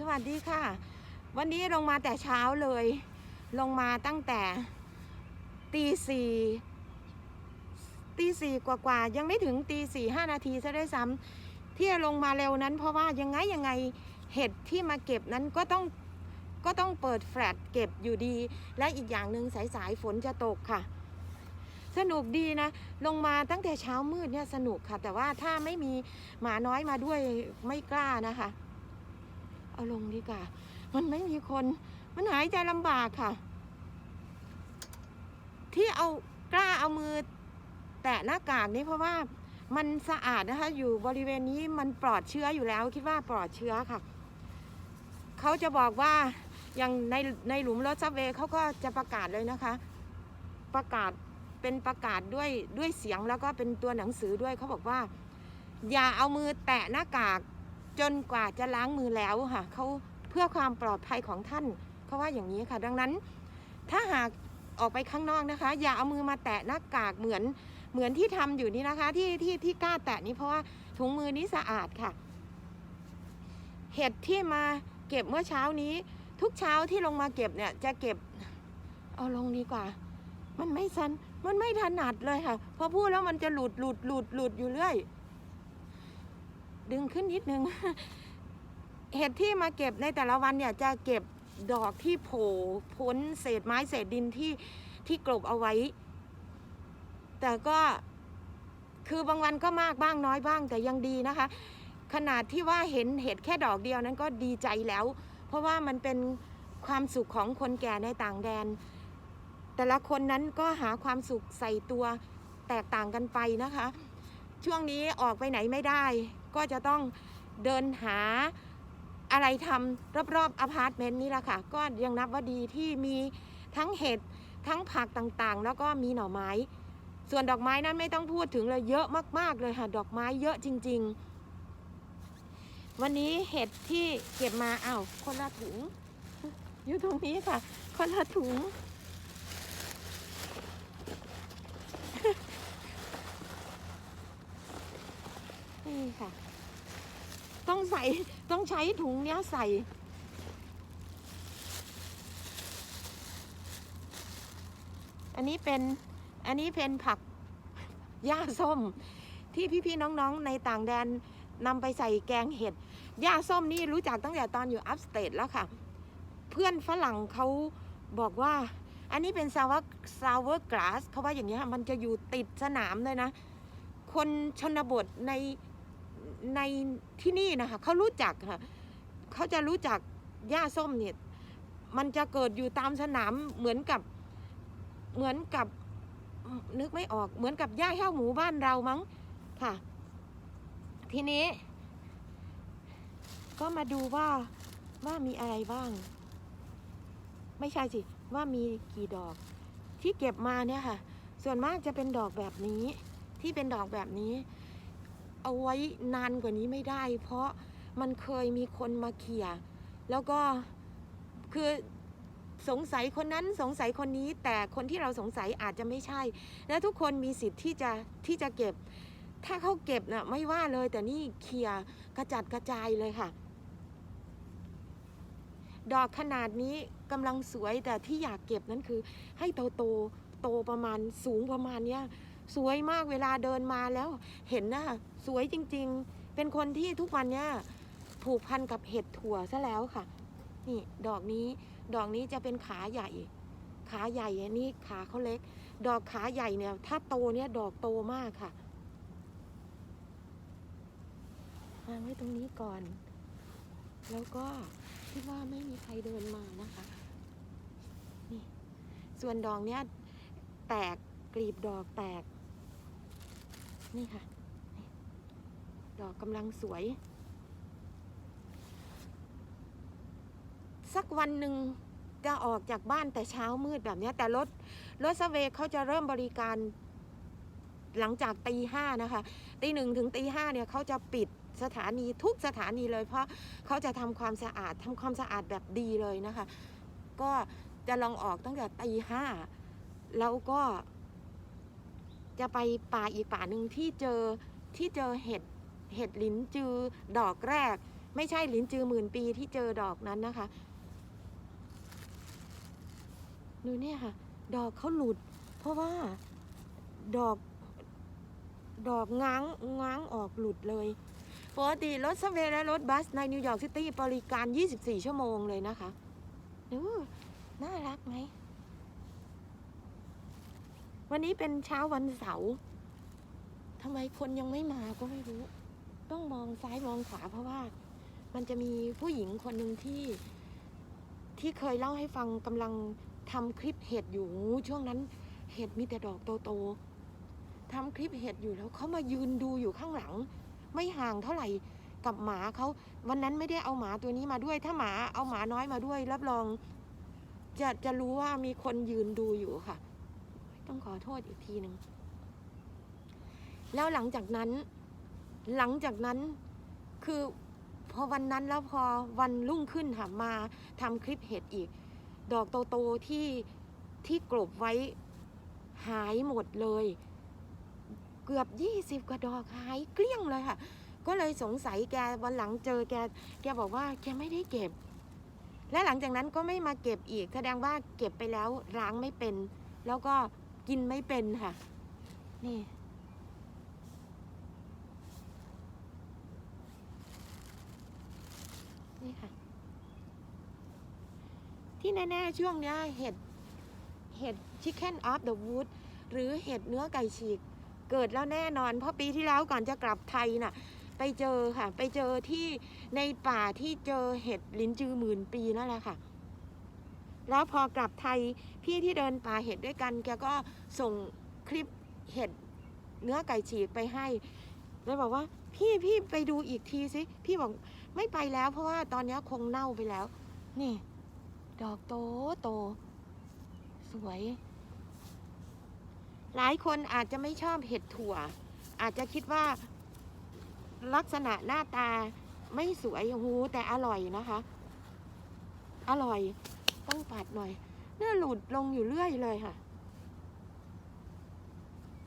สวัสดีค่ะ วันนี้ลงมาแต่เช้าเลย ลงมาตั้งแต่ตีสี่ตีสี่กว่าๆยังไม่ถึงตีสี่ห้านาทีซะได้วยซ้ำที่ลงมาเร็วนั้น เพราะว่ายังไงยังไงเห็ดที่มาเก็บนั้นก็ต้องก็ต้องเปิดแฟลตเก็บอยู่ดี และอีกอย่างหนึ่งสายสายๆฝนจะตกค่ะ สนุกดีนะ ลงมาตั้งแต่เช้ามืดเนี่ยสนุกค่ะ แต่ว่าถ้าไม่มีหมาน้อยมาด้วยไม่กล้านะคะ เอาลงดีกว่า มันไม่มีคน มันหายใจลำบากค่ะ ที่เอากล้าเอามือ แตะหน้ากากนี่เพราะว่ามันสะอาดนะคะ อยู่บริเวณนี้มันปลอดเชื้ออยู่แล้ว คิดว่าปลอดเชื้อค่ะ เขาจะบอกว่าอย่างในในหลุมรถซับเวย์เขาก็จะประกาศเลยนะคะ ประกาศเป็นประกาศด้วยด้วยเสียงแล้วก็เป็นตัวหนังสือด้วยเขาบอกว่า อย่าเอามือแตะหน้ากาก จนกว่าจะล้างมือแล้วค่ะเขาเพื่อความปลอดภัยของท่านเขาว่าอย่างนี้ค่ะ ดังนั้น ถ้าหากออกไปข้างนอกนะคะ อย่าเอามือมาแตะหน้ากากเหมือนเหมือนที่ทำอยู่นี่นะคะ ที่ที่ที่กล้าแตะนี้เพราะว่าถุงมือนี้สะอาดค่ะ เห็ดที่มาเก็บเมื่อเช้านี้ ทุกเช้าที่ลงมาเก็บเนี่ยจะเก็บ เอาลงดีกว่า มันไม่สันมันไม่ถนัดเลยค่ะ พอพูดแล้วมันจะหลุดหลุดหลุดหลุดอยู่เรื่อย ดึงขึ้นนิดนึง เห็ดที่มาเก็บในแต่ละวันเนี่ยจะเก็บดอกที่โผล่พ้นเศษไม้เศษดินที่ที่กลบเอาไว้ แต่ก็คือบางวันก็มากบ้างน้อยบ้างแต่ยังดีนะคะ ขนาดที่ว่าเห็นเห็ดแค่ดอกเดียวนั้นก็ดีใจแล้ว เพราะว่ามันเป็นความสุขของคนแก่ในต่างแดน แต่ละคนนั้นก็หาความสุขใส่ตัวแตกต่างกันไปนะคะ ช่วงนี้ออกไปไหนไม่ได้ ก็จะต้องเดินหาอะไรทำรอบๆอพาร์ตเมนต์นี่แหละค่ะ ก็ยังนับว่าดีที่มีทั้งเห็ดทั้งผักต่างๆ แล้วก็มีหน่อไม้ ส่วนดอกไม้นั้นไม่ต้องพูดถึงเลยเยอะมากๆเลยค่ะ ดอกไม้เยอะจริง ๆ วันนี้เห็ดที่เก็บมาอ้าวคนละถุง อยู่ตรงนี้ค่ะ คนละถุง นี่ค่ะ ต้องใส่ต้องใช้ถุงเนี้ยใส่อันนี้เป็นอันนี้เป็นผักหญ้าส้ม ที่พี่ๆน้องๆในต่างแดนนำไปใส่แกงเห็ดหญ้าส้มนี่รู้จักตั้งแต่ตอนอยู่อัพสเตทแล้วค่ะ เพื่อนฝรั่งเขาบอกว่า อันนี้เป็นซาวซาวเวอร์ก s สเขาว่าอย่างนี้มันจะอยู่ติดสนามเลยนะ คนชนบทใน ในที่นี่นะคะเขารู้จักค่ะเขาจะรู้จักหญ้าส้มเนี่ยมันจะเกิดอยู่ตามสนามเหมือนกับเหมือนกับนึกไม่ออกเหมือนกับหญ้าแห้วหมูบ้านเรามั้งค่ะ ทีนี้ ก็มาดูว่าว่ามีอะไรบ้าง ไม่ใช่สิว่ามีกี่ดอก ที่เก็บมาเนี่ยค่ะ ส่วนมากจะเป็นดอกแบบนี้ที่เป็นดอกแบบนี้ เอาไว้นานกว่านี้ไม่ได้ เพราะมันเคยมีคนมาเขี่ยแล้วก็คือสงสัยคนนั้นสงสัยคนนี้ แต่คนที่เราสงสัยอาจจะไม่ใช่ และทุกคนมีสิทธิ์ที่จะที่จะเก็บ ถ้าเขาเก็บน่ะไม่ว่าเลย แต่นี่เคลียกระจัดกระจายเลยค่ะ ดอกขนาดนี้กำลังสวยแต่ที่อยากเก็บนั้นคือ ให้โตโตโตประมาณสูงประมาณเนี้ย สวยมากเวลาเดินมาแล้ว เห็นนะสวยจริง ๆ เป็นคนที่ทุกวันเนี้ยผูกพันกับเห็ดถั่วซะแล้วค่ะ นี่ดอกนี้ ดอกนี้จะเป็นขาใหญ่ ขาใหญ่อันนี้ขาเขาเล็ก ดอกขาใหญ่เนี่ย ถ้าโตเนี่ยดอกโตมากค่ะวางไว้ตรงนี้ก่อน แล้วก็คิดว่าไม่มีใครเดินมานะคะ นี่ ส่วนดอกเนี้ยแตกกลีบดอกแตก นี่ค่ะ ดอกกำลังสวย สักวันหนึ่งจะออกจากบ้านแต่เช้ามืดแบบนี้ แต่รถรถสเวย์เขาจะเริ่มบริการ หลังจากตีห้านะคะตีหนึ่งถึงตีห้าเนี่ยเขาจะปิดสถานีทุกสถานีเลย เพราะเขาจะทำความสะอาดทำความสะอาดแบบดีเลยนะคะ ก็จะลองออกตั้งแต่ตีห้าแล้วก็ จะไปป่าอีกป่าหนึ่งที่เจอที่เจอเห็ดเห็ดลิ้นจือดอกแรก ไม่ใช่ลิ้นจือหมื่นปีที่เจอดอกนั้นนะคะดูเนี่ยค่ะ ดอกเขาหลุด เพราะว่าดอก ดอกง้างง้างออกหลุดเลยปกติรถสเวและรถบัสในนิวยอร์กซิตี้บริการ 24 ชั่วโมงเลยนะคะ ดู น่ารักไหม วันนี้เป็นเช้าวันเสาร์ทำไมคนยังไม่มาก็ไม่รู้ ต้องมองซ้ายมองขวาเพราะว่า มันจะมีผู้หญิงคนหนึ่งที่ ที่เคยเล่าให้ฟังกำลังทำคลิปเห็ดอยู่ ช่วงนั้นเห็ดมีแต่ดอกโตๆทำคลิปเห็ดอยู่แล้วเขามายืนดูอยู่ข้างหลัง ไม่ห่างเท่าไหร่กับหมาเขาวันนั้นไม่ได้เอาหมาตัวนี้มาด้วย ถ้าหมาเอาหมาน้อยมาด้วย รับรอง จะจะรู้ว่ามีคนยืนดูอยู่ค่ะ ต้องขอโทษอีกทีหนึ่งแล้วหลังจากนั้น หลังจากนั้นคือพอวันนั้นแล้วพอวันรุ่งขึ้นค่ะมาทำคลิปเห็ดอีก ดอกโตๆที่ที่กลบไว้หายหมดเลย เกือบยี่สิบกว่าดอกหายเกลี้ยงเลยค่ะ ก็เลยสงสัยแกวันหลังเจอแก แกบอกว่าแกไม่ได้เก็บ และหลังจากนั้นก็ไม่มาเก็บอีก แสดงว่าเก็บไปแล้วล้างไม่เป็น แล้วก็ กินไม่เป็นค่ะ นี่ นี่ค่ะ ที่แน่ๆช่วงเนี้ยเห็ด เห็ด Chicken of the Wood หรือเห็ดเนื้อไก่ฉีก เกิดแล้วแน่นอน เพราะปีที่แล้วก่อนจะกลับไทยน่ะ ไปเจอค่ะ ไปเจอที่ในป่าที่เจอเห็ดลิ้นจือหมื่นปีนั่นแหละค่ะ แล้วพอกลับไทยพี่ที่เดินป่าเห็ดด้วยกัน แกก็ส่งคลิปเห็ดเนื้อไก่ฉีกไปให้ แล้วบอกว่าพี่พี่ไปดูอีกทีสิพี่บอกไม่ไปแล้วเพราะว่าตอนนี้คงเน่าไปแล้ว นี่ ดอกโตโต สวย หลายคนอาจจะไม่ชอบเห็ดถั่ว อาจจะคิดว่าลักษณะหน้าตาไม่สวยโอ้โหแต่อร่อยนะคะ อร่อย ต้องปัดหน่อยเนื้อหลุดลงอยู่เรื่อยเลยค่ะ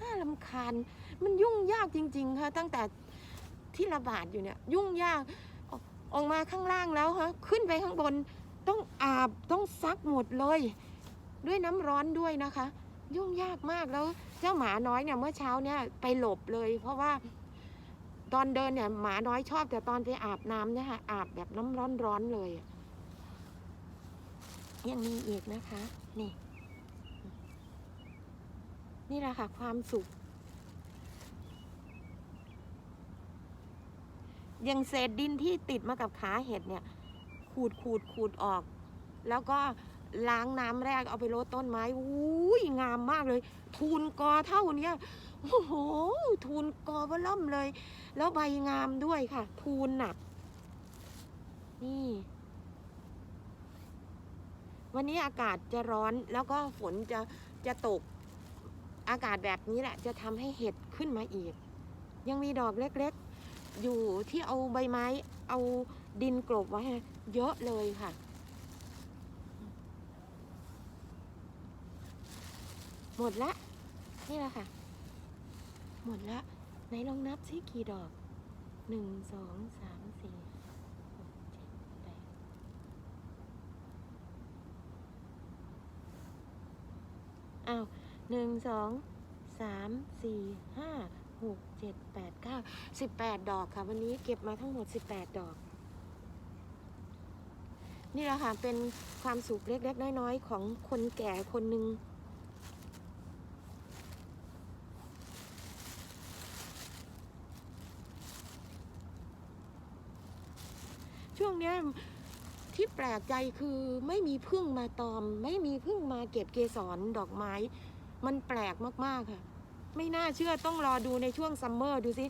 น่าลำคาญ มันยุ่งยากจริง ๆ ค่ะ ตั้งแต่ที่ระบาดอยู่เนี่ย ยุ่งยาก ออกมาข้างล่างแล้วฮะขึ้นไปข้างบน ต้องอาบ ต้องซักหมดเลย ด้วยน้ำร้อนด้วยนะคะ ยุ่งยากมากแล้ว เจ้าหมาน้อยเนี่ยเมื่อเช้าเนี่ยไปหลบเลย เพราะว่าตอนเดินเนี่ยหมาน้อยชอบแต่ตอนไปอาบน้ำเนี่ยค่ะอาบแบบน้ำร้อนร้อนๆเลยอะ ยังมีอีกนะคะ นี่ นี่แหละค่ะ ความสุขย่างเศษดินที่ติดมากับขาเห็ดเนี่ย ขูดขูดขูดออก แล้วก็ล้างน้ำแรกเอาไปรดต้นไม้อุ้ยงามมากเลย ทูนกอเท่าเนี้ยโอ้โห ทูนกอเบล่มเลย แล้วใบงามด้วยค่ะ ทูนหนัก นี่ วันนี้อากาศจะร้อนแล้วก็ฝนจะจะตกอากาศแบบนี้แหละ จะทำให้เห็ดขึ้นมาอีก ยังมีดอกเล็กๆ อยู่ที่เอาใบไม้ เอาดินกลบไว้เยอะเลยค่ะหมดละ นี่แหละค่ะ หมดละ ไหนลองนับซิกี่ดอกหนึ่งสองสาม สี่หกเจ็ดแปด อ้าวหนึ่งสองสามสี่ห้าหกเจ็ดแปดเก้าสิบแปดดอกค่ะ วันนี้เก็บมาทั้งหมดสิบแปดดอก นี่แหละค่ะเป็นความสุขเล็กๆน้อยๆของคนแก่คนหนึ่งช่วงเนี้ย ที่แปลกใจคือไม่มีพึ่งมาตอม ไม่มีพึ่งมาเก็บเกสรดอกไม้ มันแปลกมากๆค่ะ ไม่น่าเชื่อต้องรอดูในช่วงซัมเมอร์ดูสิ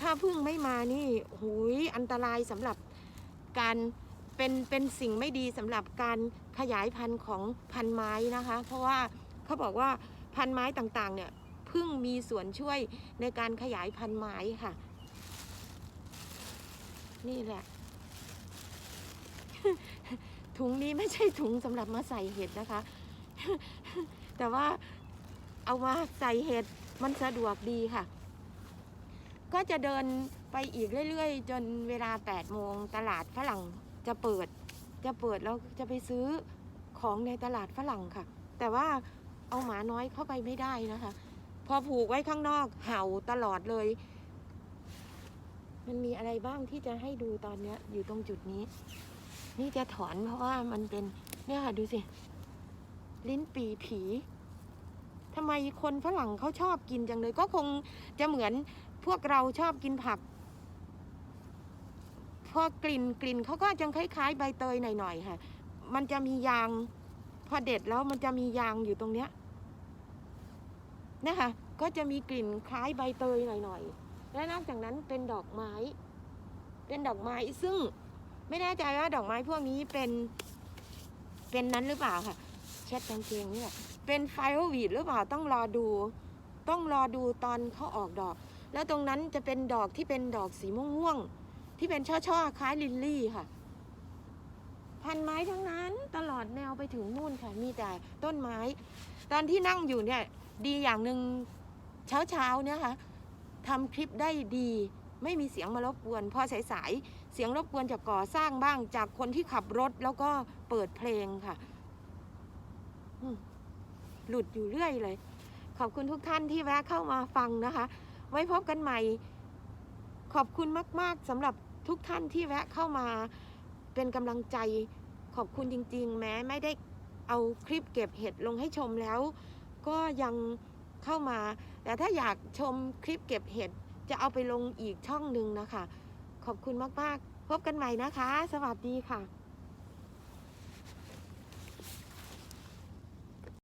ถ้าพึ่งไม่มานี่หุยอันตรายสำหรับการเป็นเป็นสิ่งไม่ดีสำหรับการขยายพันธุ์ของพันธุ์ไม้นะคะ เพราะว่าเขาบอกว่าพันธุ์ไม้ต่างๆ เนี่ยพึ่งมีส่วนช่วยในการขยายพันธุ์ไม้ค่ะ นี่แหละ ถุงนี้ไม่ใช่ถุงสำหรับมาใส่เห็ดนะคะ แต่ว่าเอามาใส่เห็ดมันสะดวกดีค่ะ ก็จะเดินไปอีกเรื่อยๆ จนเวลา8โมงตลาดฝรั่งจะเปิด จะเปิดแล้วจะไปซื้อของในตลาดฝรั่งค่ะ แต่ว่าเอาหมาน้อยเข้าไปไม่ได้นะคะ พอผูกไว้ข้างนอกเห่าตลอดเลย มันมีอะไรบ้างที่จะให้ดูตอนนี้อยู่ตรงจุดนี้ นี่จะถอนเพราะว่ามันเป็นเนี่ยค่ะดูสิ ลิ้นปีผีทำไมคนฝรั่งเขาชอบกินจังเลย ก็คงจะเหมือนพวกเราชอบกินผัก พอกลิ่นกลิ่นเขาก็จะคล้ายๆ ใบเตยหน่อยๆค่ะ มันจะมียาง พอเด็ดแล้วมันจะมียางอยู่ตรงเนี้ยนะคะก็จะมีกลิ่นคล้ายใบเตยหน่อยๆ และนอกจากนั้นเป็นดอกไม้ เป็นดอกไม้ซึ่ง ไม่แน่ใจว่าดอกไม้พวกนี้เป็น เป็นนั้นหรือเปล่าค่ะ เช็ดกางเกงนี่แหละเป็นไฟโอวีดหรือเปล่าต้องรอดู ต้องรอดูตอนเขาออกดอก แล้วตรงนั้นจะเป็นดอกที่เป็นดอกสีม่วงๆที่เป็นช่อๆคล้ายลิลลี่ค่ะ พันไม้ทั้งนั้นตลอดแนวไปถึงนู่นค่ะ มีแต่ต้นไม้ ตอนที่นั่งอยู่เนี่ย ดีอย่างหนึ่งเช้าๆเนี่ยค่ะทำคลิปได้ดี ไม่มีเสียงมารบกวนพอสายๆ เสียงรบกวนจากก่อสร้างบ้างจากคนที่ขับรถแล้วก็เปิดเพลงค่ะหลุดอยู่เรื่อยเลย ขอบคุณทุกท่านที่แวะเข้ามาฟังนะคะ ไว้พบกันใหม่ ขอบคุณมาก ๆสำหรับทุกท่านที่แวะเข้ามาเป็นกำลังใจ ขอบคุณจริง ๆ แม้ไม่ได้เอาคลิปเก็บเห็ดลงให้ชมแล้ว ก็ยังเข้ามา แต่ถ้าอยากชมคลิปเก็บเห็ดจะเอาไปลงอีกช่องหนึ่งนะคะ ขอบคุณมาก ๆ พบกันใหม่นะคะ สวัสดีค่ะ